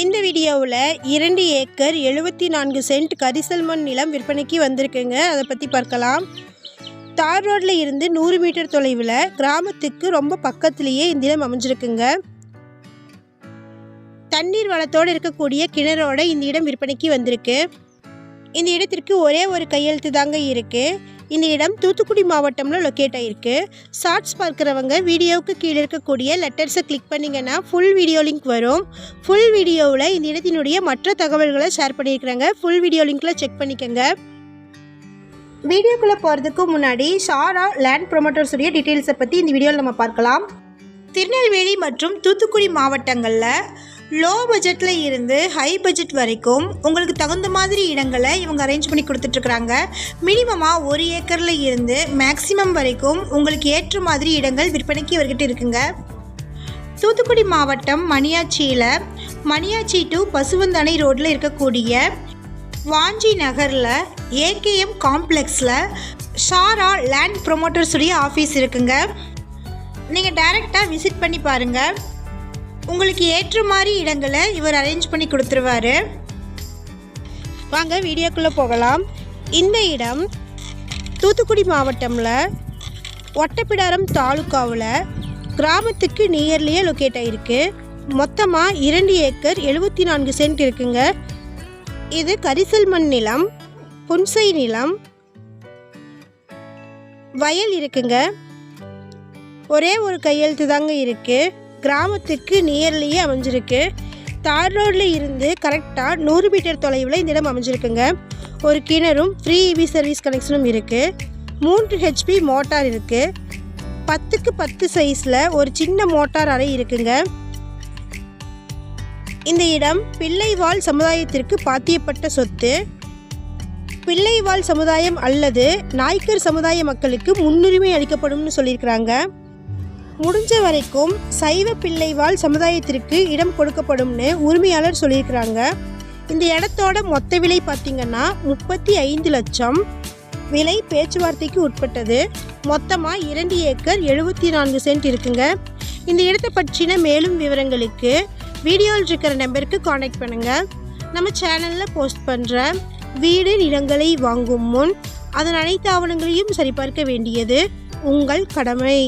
இந்த வீடியோவில் இரண்டு ஏக்கர் எழுபத்தி நான்கு சென்ட் கரிசல் மண் நிலம் விற்பனைக்கு வந்திருக்குங்க. அதை பற்றி பார்க்கலாம். தார் ரோட்டில் இருந்து நூறு மீட்டர் தொலைவில் கிராமத்துக்கு ரொம்ப பக்கத்துலேயே இந்த நிலம் அமைஞ்சிருக்குங்க. தண்ணீர் வளத்தோடு இருக்கக்கூடிய கிணறோட இந்த இடம் விற்பனைக்கு வந்திருக்கு. இந்த இடத்திற்கு ஒரே ஒரு கையெழுத்து தாங்க இருக்குது இந்த இடம் தூத்துக்குடி மாவட்டம்ல லொக்கேட் ஆகிருக்கு ஷார்ட்ஸ் பார்க்குறவங்க வீடியோவுக்கு கீழே இருக்கக்கூடிய லெட்டர்ஸை கிளிக் பண்ணிங்கன்னா ஃபுல் வீடியோ லிங்க் வரும். ஃபுல் வீடியோவில் இந்த இடத்தினுடைய மற்ற தகவல்களை ஷேர் பண்ணியிருக்கிறாங்க. ஃபுல் வீடியோ லிங்க்கில் செக் பண்ணிக்கோங்க. வீடியோக்குள்ளே போகிறதுக்கு முன்னாடி ஷாரா லேண்ட் ப்ரொமோட்டர்ஸுடைய டீட்டெயில்ஸை பற்றி இந்த வீடியோவில் நம்ம பார்க்கலாம். திருநெல்வேலி மற்றும் தூத்துக்குடி மாவட்டங்களில் லோ பட்ஜெட்டில் இருந்து ஹை பட்ஜெட் வரைக்கும் உங்களுக்கு தகுந்த மாதிரி இடங்களை இவங்க அரேஞ்ச் பண்ணி கொடுத்துட்ருக்குறாங்க. மினிமமாக ஒரு ஏக்கரில் இருந்து மேக்ஸிமம் வரைக்கும் உங்களுக்கு ஏற்ற மாதிரி இடங்கள் விற்பனைக்கு இவர்கிட்ட இருக்குங்க. தூத்துக்குடி மாவட்டம் மணியாச்சியில் மணியாச்சி டு பசுவந்தானை ரோட்டில் இருக்கக்கூடிய வாஞ்சி நகரில் ஏகேஎம் காம்ப்ளெக்ஸில் ஷாரா லேண்ட் ப்ரொமோட்டர்ஸுடைய ஆஃபீஸ் இருக்குங்க. நீங்கள் டைரெக்டாக விசிட் பண்ணி பாருங்கள் உங்களுக்கு ஏற்ற மாதிரி இடங்களை இவர் அரேஞ்ச் பண்ணி கொடுத்துருவாரு. வாங்க வீடியோக்குள்ளே போகலாம். இந்த இடம் தூத்துக்குடி மாவட்டமில் ஒட்டப்பிடாரம் தாலுக்காவில் கிராமத்துக்கு நியர்லியே லொக்கேட் ஆகிருக்கு மொத்தமாக இரண்டு ஏக்கர் எழுபத்தி நான்கு சென்ட் இருக்குங்க. இது கரிசல் மண் நிலம் புன்சை நிலம் வயல் இருக்குங்க. ஒரே ஒரு கையெழுத்து தாங்க இருக்குது கிராமத்துக்கு நியர்லேயே அமைஞ்சிருக்கு. தார் ரோடில் இருந்து கரெக்டாக நூறு மீட்டர் தொலைவில் இந்த இடம் அமைஞ்சிருக்குங்க. ஒரு கிணறும் ஃப்ரீ இவி சர்வீஸ் கனெக்ஷனும் இருக்குது மூன்று ஹெச்பி மோட்டார் இருக்குது பத்துக்கு பத்து சைஸில் ஒரு சின்ன மோட்டார் அறை இருக்குங்க. இந்த இடம் பிள்ளைவாழ் சமுதாயத்திற்கு பாத்தியப்பட்ட சொத்து. பிள்ளைவாழ் சமுதாயம் அல்லது நாய்க்கர் சமுதாய மக்களுக்கு முன்னுரிமை அளிக்கப்படும்னு சொல்லியிருக்கிறாங்க. முடிஞ்ச வரைக்கும் சைவ பிள்ளைவாழ் சமுதாயத்திற்கு இடம் கொடுக்கப்படும்னு உரிமையாளர் சொல்லியிருக்கிறாங்க. இந்த இடத்தோட மொத்த விலை பார்த்திங்கன்னா முப்பத்தி ஐந்து லட்சம். விலை பேச்சுவார்த்தைக்கு உட்பட்டது. மொத்தமாக இரண்டு ஏக்கர் எழுபத்தி நான்கு சென்ட் இருக்குங்க. இந்த இடத்தை பற்றின மேலும் விவரங்களுக்கு வீடியோவில் இருக்கிற நம்பருக்கு காண்டாக்ட் பண்ணுங்கள் நம்ம சேனலில் போஸ்ட் பண்ணுற வீடு நிலங்களை வாங்கும் முன் அதன் அனைத்து ஆவணங்களையும் சரிபார்க்க வேண்டியது உங்கள் கடமை.